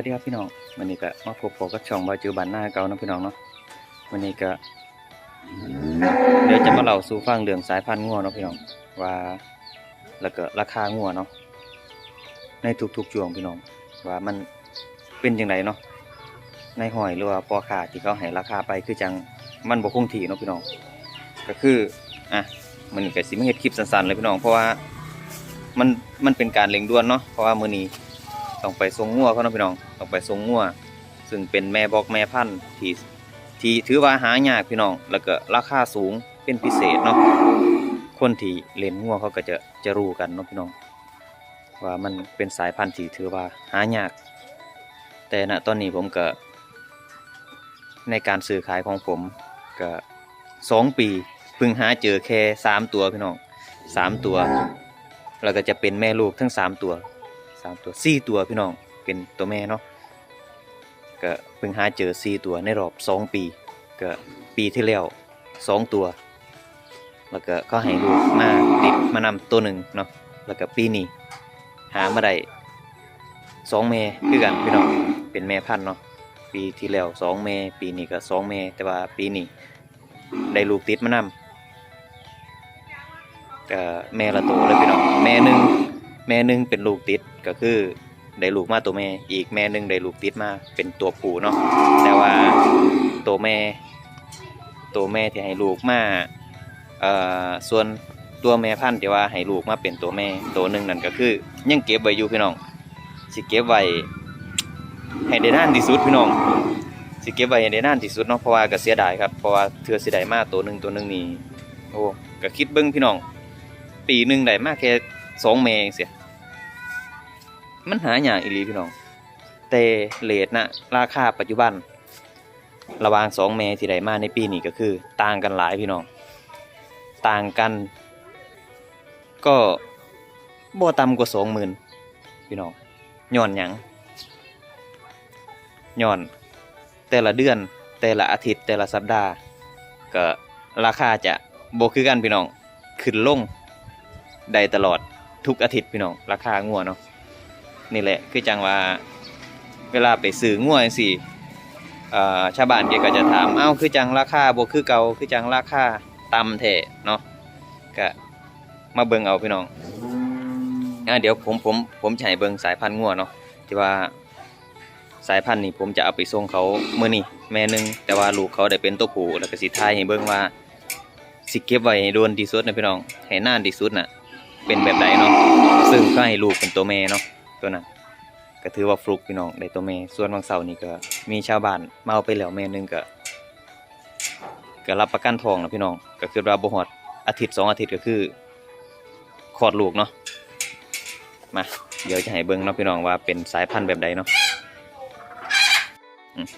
วัสดีครับพี่น้องวันนี้ก็มาพบปกับช่องบาจูบันหน้าเก่านะพี่น้องเนาะวันนี้ก็เดี๋ยวจะมาเล่าสู่ฟังเรื่องสายพันธุ์งัวเนาะพี่น้องว่าแล้วก็ราคางัวเนาะในทุกๆช่วงพี่น้องว่ามันเป็นยังไงเนาะในหอยหรือว่าปอขาที่เขาให้ราคาไปคือจังมันบ่คงที่เนาะพี่น้องก็คืออะมันก็สิไมาเฮ็ดคลิปสั้นๆเลยพี่น้องเพราะว่ามันมันเป็นการเร่งด่วนเนาะเพราะว่ามือนี้ ต้องไปทรงงัวเขาเนาะพี่น้องต้องไปทรงงัวซึ่งเป็นแม่บอกแม่พันธุ์ที่ที่ถือว่าหายากพี่น้อง แล้วก็ราคาสูงเป็นพิเศษเนาะคนที่เล่นงัวเขาก็จะจะรู้กันเนาะพี่น้อง ว่ามันเป็นสายพันธุ์ที่ถือว่าหายาก แต่ณตอนนี้ผมก็ในการซื้อขายของผมก็สองปีเพิ่งหาเจอแค่สามตัวพี่น้องสามตัว แล้วก็จะเป็นแม่ลูกทั้งสามตัว สามตัวสี่ตัวพี่น้องเป็นตัวแม่เนาะก็เพิ่งหาเจอสี่ตัวในรอบสองปีก็ปีที่แล้วสองตัว แล้วก็เขาให้ลูกมาติดมานำตัวหนึ่งเนาะแล้วก็ปีนี้หามาได้สองแม่คือกันพี่น้องเป็นแม่พันธุ์เนาะปีที่แล้วสองแม่ปีนี้ก็สองแม่แต่ว่าปีนี้ได้ลูกติดมานำก็แม่ละตัวเลยพี่น้องแม่หนึ่งแม่หนึ่งเป็นลูกติด ก็คือได้ลูกมาตัวแม่ อีกแม่หนึ่งได้ลูกติดมาเป็นตัวผู้เนาะแต่ว่าตัวแม่ ตัวแม่ที่ให้ลูกมาเอ่อส่วนตัวแม่พันธุ์ที่ว่าให้ลูกมาเป็นตัวแม่ ตัวหนึ่งนั่นก็คือยังเก็บไว้อยู่พี่น้องสิเก็บไว้ให้ได้นานที่สุดพี่น้องสิเก็บไว้ให้ได้นานที่สุดเนาะเพราะว่าก็เสียดายครับเพราะว่าเธอเสียดายมากตัวหนึ่งตัวหนึ่งนี่โอ้ก็คิดเบิ้งพี่น้อง ปีหนึ่งได้มากแค่สองแม่เองเสีย มันหายากอีหลีพี่น้อง แต่เลทนะราคาปัจจุบัน ระหว่างสองแม่ที่ได้มาในปีนี้ก็คือ ต่างกันหลายพี่น้อง ต่างกัน ก็บ่ต่ำกว่าสองหมื่นพี่น้องย้อนหยังย้อน แต่ละเดือน แต่ละอาทิตย์ แต่ละสัปดาห์ ก็ราคาจะบ่คือกันพี่น้อง ขึ้นลงได้ตลอดทุกอาทิตย์พี่น้อง ราคางัวเนาะ นี่แหละ คือจังว่าเวลาไปซื้องวงซี่ชาวบ้านแกก็จะถามเอ้าคือจังราคาบ่คือเก่าคือจังราคาต่ำแท้เนาะก็มาเบิ่งเอาพี่น้องอะเดี๋ยวผมผมผมจะให้เบิ่งสายพันธุ์งัวเนาะที่ว่าสายพันธุ์นี่ผมจะเอาไปส่งเขาเมื้อนี้แม่หนึงแต่ว่าลูกเขาได้เป็นตัวผู้แล้วก็สิทายให้เบิ่งว่าสิเก็บไว้ให้โดนที่สุดนะพี่น้องให้นานที่สุดน่ะเป็นแบบใดเนาะซึ่งก็ให้ลูกเป็นตัวแม่เนาะ ตัวนั้นก็ถือว่าฟลุกพี่น้องได้ตัวแม่ส่วนบางเสาร์นี่ก็มีชาวบ้านมาเอาไปแล้วแม่หนึงก็ก็รับประกันทองนะพี่น้องก็คือว่าบ่ฮอดอาทิตย์สองอาทิตย์ก็คือคลอดลูกเนาะมาเดี๋ยวจะให้เบิ่งเนาะพี่น้องว่าเป็นสายพันธุ์แบบใดเนาะ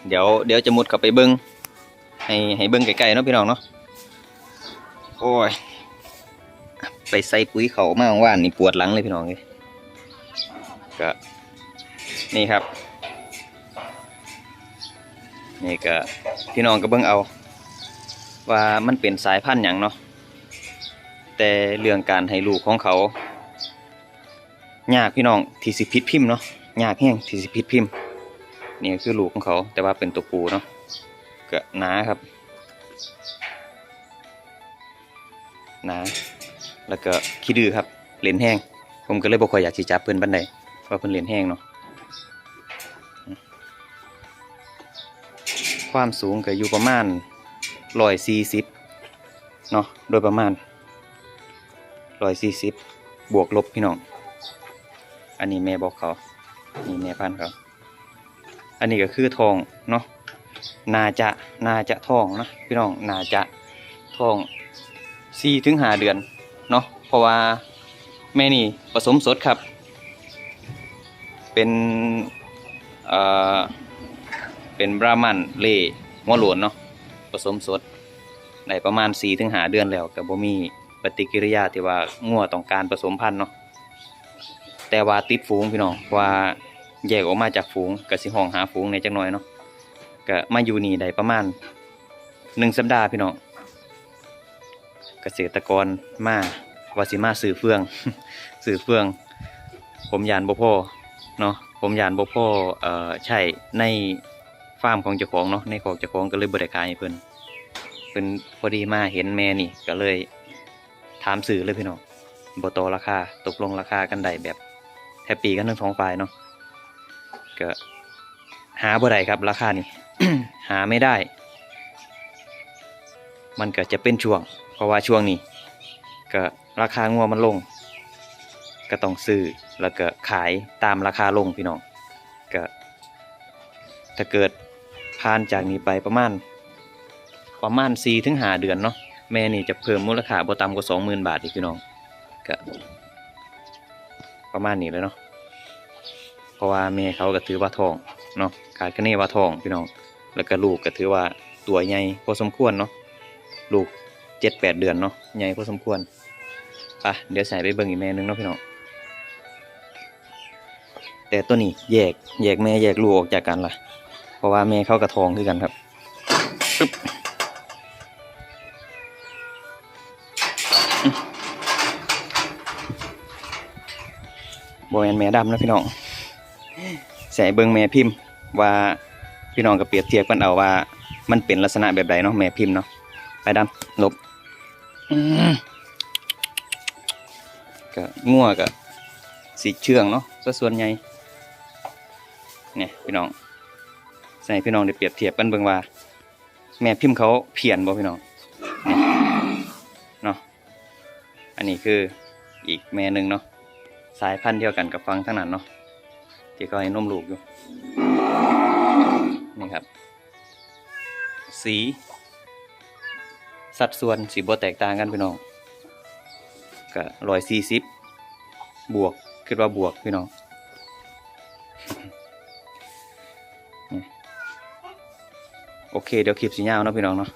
เดี๋ยวเดี๋ยวจะมุดเข้าไปเบิ่งให้ให้เบิ่งไกลๆเนาะพี่น้องเนาะโอ้ยไปใส่ปุ๋ยเขามาว่านนี่ปวดหลังเลยพี่น้องเลย ก็นี่ครับ นี่ก็พี่น้องก็เบิ่งเอา ว่ามันเป็นสายพันธุ์หยังเนาะแต่เรื่องการให้ลูกของเขายากพี่น้องที่สิพิษพิมพ์เนาะยากแห้งที่สิพิษพิมพ์นี่คือลูกของเขา แต่ว่าเป็นตัวปูเนาะก็หนาครับหนาแล้วก็ขี้ดื้อครับเลนแห้งผมก็เลยบ่ค่อยอยากสิจับเพิ่อนปานใด ว่าเพิ่นเล่นแห้งเนาะความสูงก็อยู่ประมาณร้อยสี่สิบเนาะโดยประมาณร้อยสี่สิบบวกลบพี่น้อง อันนี้แม่บอกเขา นี่แม่พันเขา อันนี้ก็คือทองเนาะนาจะนาจะทองนะพี่น้องนาจะทองสี่ถึงหาเดือนเนาะเพราะว่าแม่นี่ผสมสดครับ เป็นเอ่อเป็นบรามันเล่หัวหลวนเนาะผสมสดได้ประมาณ4ถึง5เดือนแล้วกับบ่มีปฏิกิริยาที่ว่างัวต้องการผสมพันธุ์เนาะแต่ว่าติดฝูงพี่น้องว่าแยกออกมาจากฝูงก็สิห้องหาฝูงในจักหน่อยเนาะก็มาอยู่นี่ได้ประมาณ1สัปดาห์พี่น้องเกษตรกรมาวาสิมาซื้อเฟืองซื้อเฟือง ผมยานบ่พอ เนาะผมยานบ่พ่อเอ่อใช่ในฟาร์มของเจ้าของเนาะในของเจ้าของก็เลยบ่ได้ขายให้เพิ่นเพิ่นพอดีมาเห็นแม่นี่ก็เลยถามสื่อเลยพี่น้องบ่ต่อราคาตกลงราคากันได้แบบแฮปปี้กันทั้งสองฝ่ายเนาะก็หาบ่ได้ครับราคานี่หาไม่ได้ มันก็จะเป็นช่วง เพราะว่าช่วงนี้ก็ราคางัวมันลง ก็ต้องซื้อแล้วก็ขายตามราคาลงพี่น้องก็ถ้าเกิดผ่านจากนี้ไปประมาณประมาณ4ถึง5เดือนเนาะแม่นี่จะเพิ่มมูลค่าบ่ต่ำกว่า20,000 บาทอีกพี่น้องก็ประมาณนี้เลยเนาะเพราะว่าแม่เขาก็ถือว่าทองเนาะขาดคะเนว่าทองพี่น้อง แล้วก็ลูกก็ถือว่าตัวใหญ่พอสมควรเนาะลูก7-8เดือนเนาะใหญ่พอสมควรไปเดี๋ยวใส่ไปเบิ่งอีกแม่หนึงเนาะพี่น้อง แต่ตัวนี้แยกแยกแม่แยกลูกออกจากกันล่ะ เพราะว่าแม่เข้ากระทองคือกันครับบอื้อนแม่ดำนะพี่น้องใส่เบิงแม่พิมพ์ว่าพี่น้องก็เปรียบเทียบกันเอาว่า มันเป็นลักษณะแบบใดเนาะแม่พิมพ์เนาะไปดำลบก็งัวก็สีเชื่องเนาะซะส่วนใหญ่ เนี่ยพี่น้องใส่พี่น้องได้เปรียบเทียบกันเบิ่งว่า แม่พิมพ์เขาเพี้ยนบ่พี่น้องเนี่ยเนาะอันนี้คืออีกแม่หนึ่งเนาะสายพันธุ์เดียวกันกับฟังทั้งนั้นเนาะที่ก็ให้นมลูกอยู่นี่ครับ สี สัดส่วนสีบ่แตกต่างกันพี่น้องก็ร้อยสี่สิบบวกคิดว่าบวกพี่น้อง เคเดี๋ยวคลิปสียาวเนาะพี่น้องเนาะ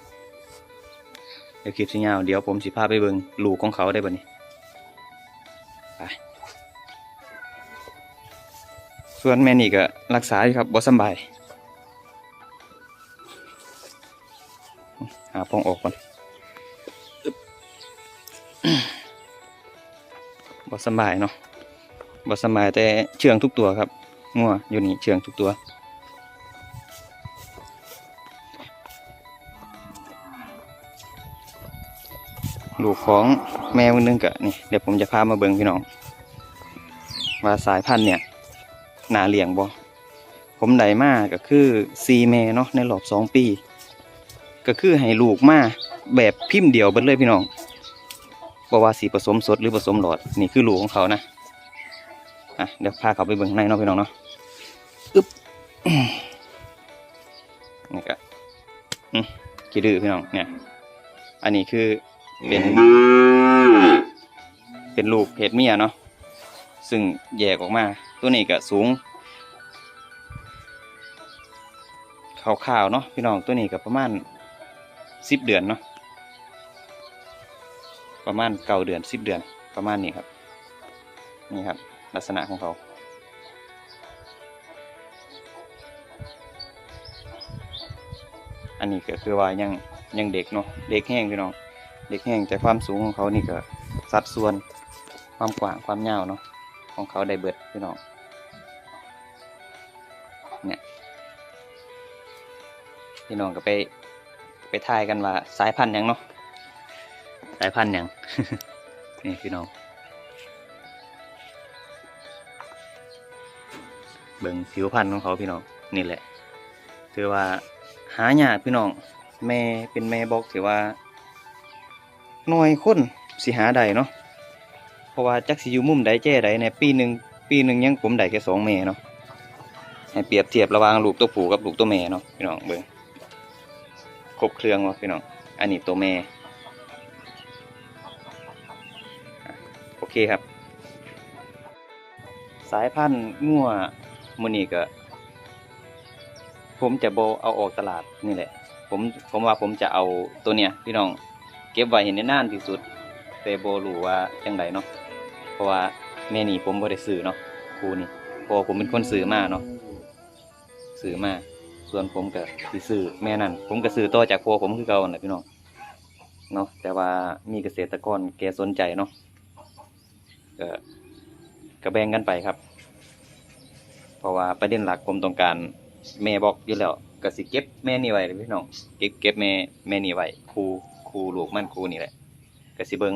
เดี๋ยวคลิปสียาวเดี๋ยวผมสิพาไปเบิ่งลูกของเขาได้บ่นี้ไปส่วนแม่นี่ก็รักษาอยู่ครับบ่สบายหาพองออกก่อนบบ่สบายเนาะบ่สบายแต่เชื่องทุกตัวครับงัวอยู่นี่เชื่องทุกตัว ลูกของแมวนึงกะนี่เดี๋ยวผมจะพามาเบิ่งพี่น้องว่าสายพันธุ์เนี่ยนาเลี้ยงบ่ผมได้มาก็คือซีแม่เนาะในรอบสองปี ก็คือให้ลูกมาแบบพิมพ์เดียวเบิดเลยพี่น้องบ่ว่าสีผสมสดหรือผสมหลอดนี่คือลูกของเขานะอะเดี๋ยวพาเขาไปเบิ่งในเนาะพี่น้องเนาะอึ๊บนี่ก็อืมกี่ดื้อพี่น้องเนี่ย อันนี้คือ เป็น เป็นลูกเพศเมียเนาะซึ่งแยกออกมา ตัวนี้ก็สูงขาวๆเนาะพี่น้องตัวนี้ก็ประมาณสิบเดือนเนาะประมาณเก้าเดือนสิบเดือนประมาณนี้ครับ นี่ครับ ลักษณะของเขาอันนี้ก็คือว่ายังยังเด็กเนาะเด็กแห้งพี่น้อง เด็กแห้งแต่ความสูงของเขานี่ก็สัดส่วนความกว้างความยาวเนาะของเขาได้เบิดพี่น้องเนี่ยพี่น้องก็ไปไปทายกันว่าสายพันธุ์หยังเนาะสายพันธุ์หยังนี่พี่น้องเบิ่งผิวพันธุ์ของเขาพี่น้องนี่แหละ ถือว่าหายากพี่น้องแม่เป็นแม่บอกถือว่า หน่อยคนสิหาได้เนาะเพราะว่าจักสิอยู่มุมใดแจ้ใดในปีหนึ่งปีหนึ่งยังผมได้แค่สองแม่เนาะให้เปรียบเทียบระหว่างลูกตัวผู้กับลูกตัวแม่เนาะพี่น้องเบิ่งครบเครื่องวะพี่น้องอันนี้ตัวแม่โอเคครับ สายพันธุ์งัวมูนี่ก็ผมจะโบเอาออกตลาดนี่แหละ ผมผมว่าผมจะเอาตัวเนี้ยพี่น้อง ก็บไว้เห็นในนานที่สุดแต่โบรู้ว่าจังไดเนาะเพราะว่าแม่นี่ผมบ่ได้ซื้อเนาะครูนี่พราะว่าผมเป็นคนซื้อมาเนาะซื้อมาส่วนผมก็สิซื้อแม่นั่นผมก็ซื้อต่อจากพ่อผมคือเก่าน่ะพี่น้องเนาะแต่ว่ามีเกษตรกรแกสนใจเนาะก็ก็แบ่งกันไปครับ เพราะว่าประเด็นหลักผมต้องการแม่บอกอยู่แล้วก็สิเก็บแม่นี่ไว้พี่น้องเก็บเก็บแม่แม่นี่ไว้ครู ครูลูกมันครูนี่แหละก็สิเบิง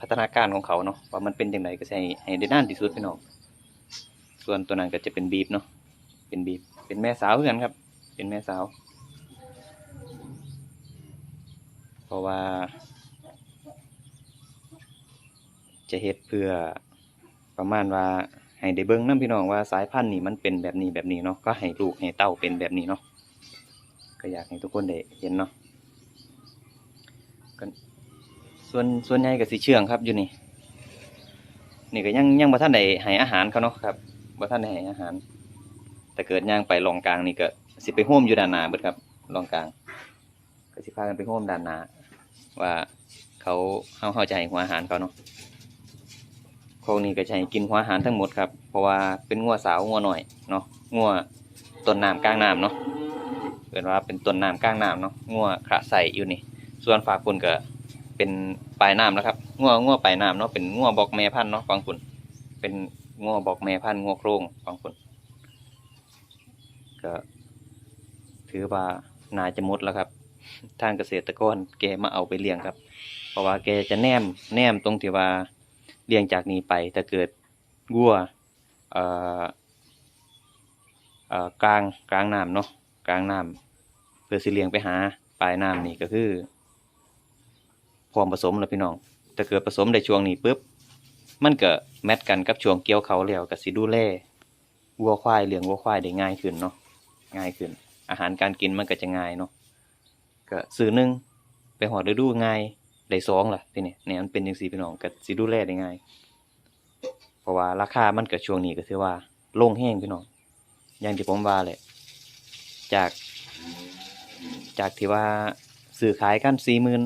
พัฒนาการของเขาเนาะว่ามันเป็นจังไดก็ให้ให้ได้นานที่สุดพี่น้องส่วนตัวนั้นก็จะเป็นบีบเนาะเป็นบีบเป็นแม่สาวคือกันครับ เป็นแม่สาว เพราะว่า จะเฮ็ดเพื่อประมาณว่าให้ได้เบิ่งนํพี่น้องว่าสายพันธุ์นี่มันเป็นแบบนี้แบบนี้เนาะก็ให้ลูกให้เต้าเป็นแบบนี้เนาะก็อยากให้ทุกคนได้เห็นเนาะ ก็ส่วนส่วนใหญ่ก็สิเชื่องครับอยู่นี่ นี่ก็ยังยังบ่ทันได้ให้อาหารเขาเนาะครับบ่ทันได้ให้อาหาร แต่เกิดย่างไปลองกลางนี่ก็สิไปโฮมอยู่ด้านหน้าเบิดครับลองกลาง ก็สิพากันไปโฮมด้านหน้าว่าเขาเฮาเฮาจะให้หัวอาหารเขาเนาะโครงนี้ก็จะให้กินหัวอาหารทั้งหมดครับ เพราะว่าเป็นงัวสาวงัวหน่อยเนาะงัวต้นน้ำกลางน้ำเนาะเกิดว่าเป็นต้นน้ำกลางน้ำเนาะงัวขระใสอยู่นี่ ส่วนฝากคุณก็เป็นปลายน้ำแล้วครับงัวงัวปลายน้ำเนาะเป็นงัวบอกแม่พันธุ์เนาะฟังคุณเป็นงัวบอกแม่พันธุ์งัวโครงฟังคุณก็ ถือว่านาจะมดแล้วครับ ทางเกษตรกรแกมาเอาไปเลี้ยงครับ เพราะว่าแกจะแนมแนมตรงที่ว่าเลี้ยงจากนี้ไปถ้าเกิดวัวเอ่อเอ่อกลางกลางน้ำเนาะกลางน้ำเพื่อสิเลี้ยงไปหาปลายน้ำนี่ก็คือ พร้อมผสมแล้วพี่น้องถ้าเกิดผสมในช่วงนี้ปุ๊บมันก็แมทกันกับช่วงเกี่ยวเขาวแล้วก็สิดูแลวัวควายเลี้ยงวัวควายได้ง่ายขึ้นเนาะง่ายขึ้น อาหารการกินมันก็จะง่ายเนาะก็ซื้อหนึ่งไปหอดฤดูง่ายได้สองล่ะที่นี้เนี่ยมันเป็นจังซี่พี่น้องก็สิดูแลได้ง่าย เพราะว่าราคามันก็ช่วงนี้ก็ถือว่าลงแห้งพี่น้องอย่างที่ผมว่าแหละจาก จากที่ว่าซื้อขายกันสี่หมื่น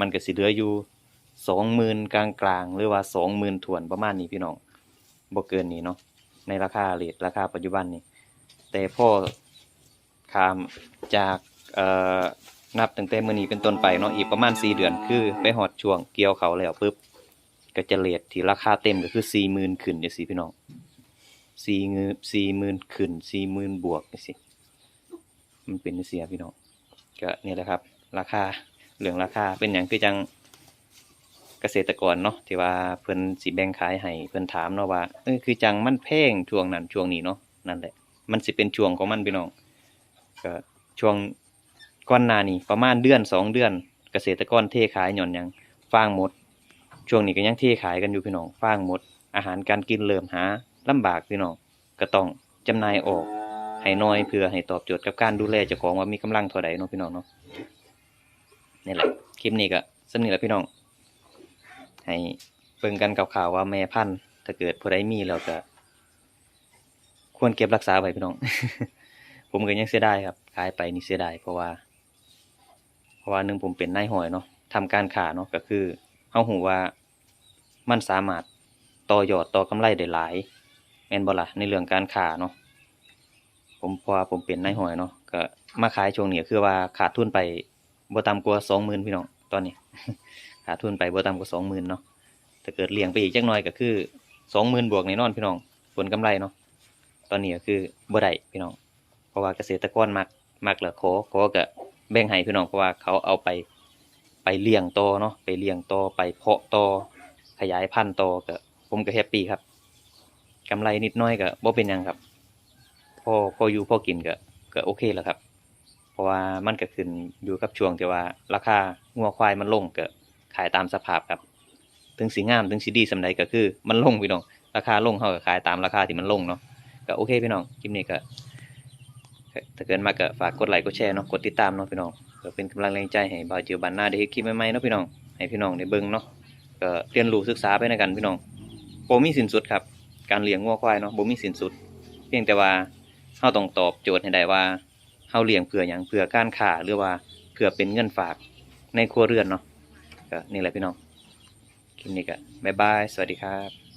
มันก็สิเหลืออยู่สองหมื่นกลางกลางๆหรือว่าสองหมื่นถวนประมาณนี้พี่น้องบ่เกินนี้เนาะในราคาเรทราคาปัจจุบันนี้ แต่พ่อขามจากเอ่อนับตั้งแต่มื้อนี้เป็นต้นไปเนาะอีกประมาณ4เดือนคือไปฮอดช่วงเกี่ยวเขาแล้วปุ๊บก็จะเรทที่ราคาเต็มก็คือ40,000ขึ้นจังซี่พี่น้อง4เงื40,000ขึ้น40,000บวกจังซี่มันเป็นจังซี่อะพี่น้องก็นี่แหละครับ ราคา เรื่องราคาเป็นหยังคือจังเกษตรกรเนาะที่ว่าเพิ่นสิแบ่งขายให้เพิ่นถามเนาะว่าเออคือจังมันแพงช่วงนั้นช่วงนี้เนาะนั่นแหละ มันสิเป็นช่วงของมันพี่น้องก็ช่วงก่อนนานี้ประมาณเดือนสองเดือน เกษตรกรเทขายหย่อนยังฟางหมด ช่วงนี้ก็ยังเทขายกันอยู่พี่น้องฟางหมด อาหารการกินเริ่มหาลำบากพี่น้องก็ต้องจำหน่ายออกให้น้อยเพื่อให้ตอบโจทย์กับการดูแลเจ้าของว่ามีกำลังเท่าใดเนาะพี่น้องเนาะ นี่แหละคลิปนี้ก็สนี้แหละพี่น้อง ให้เบิ่งกันข่าวๆว่าแม่พันธุ์ถ้าเกิดผู้ใดมีแล้วก็ ควรเก็บรักษาไว้พี่น้อง ผมก็ยังเสียดายครับขายไปนี่เสียดายเพราะว่า เพราะว่าหนึ่งผมเป็นนายหอยเนาะทำการค้าเนาะก็คือเฮาหูว่ามันสามารถต่อยอดต่อกำไรได้หลายแม่นบ่ล่ะในเรื่องการค้าเนาะผมพราะว่าผมเป็นนายหอยเนาะก็มาขายช่วงนี้คือว่าขาดทุนไป บ่ต่ำกว่า20,000พี่น้องตอนนี้ขาดทุนไปบ่ต่ำกว่า20,000เนาะถ้าเกิดเลี้ยงไปอีกจักหน่อยก็คือ20,000บวกแน่นอนพี่น้องผลกำไรเนาะตอนนี้ก็คือบ่ได้พี่น้อง เพราะว่าเกษตรกรมักมักแล้วขอขอก็แบ่งให้พี่น้องเพราะว่าเขาเอาไปไปเลี้ยงต่อเนาะไปเลี้ยงต่อไปเพาะต่อขยายพันธุ์ต่อก็ผมก็แฮปปี้ครับกำไรนิดน้อยก็บ่เป็นยังครับพอพออยู่พอกินก็ก็โอเคแล้วครับ ราะว่ามันก็ขึ้นอยู่กับช่วงที่ว่า ราคางัวควายมันลงก็ขายตามสภาพครับ ถึงสีงามถึงสีดีสำใดก็คือ มันลงพี่น้อง ราคาลงเฮาก็ขายตามราคาที่มันลงเนาะก็โอเคพี่น้องคลิปนี้ก็ถ้าเกิดมาก็ฝากกดไลค์กดแชร์เนาะกดติดตามเนาะพี่น้องเพื่อเป็นกำลังแรงใจให้บ่าวเจียวบันหน้าได้เฮ็ดคลิปใหม่ๆเนาะพี่น้องให้พี่น้องได้เบิ่งเนาะก็เรียนรู้ศึกษาไปในกันพี่น้องบ่มีสิ้นสุดครับ การเลี้ยงวัวควายเนาะบ่มีสิ้นสุด เพียงแต่ว่าเฮาต้องตอบโจทย์ให้ได้ว่า เฮาเลี้ยงเผื่ออย่างเผื่อการขาหรือว่าเผื่อเป็นเงินฝากในครัวเรือนเนาะก็นี่แหละพี่น้องคลิปนี้ก็บ๊ายบาย สวัสดีครับ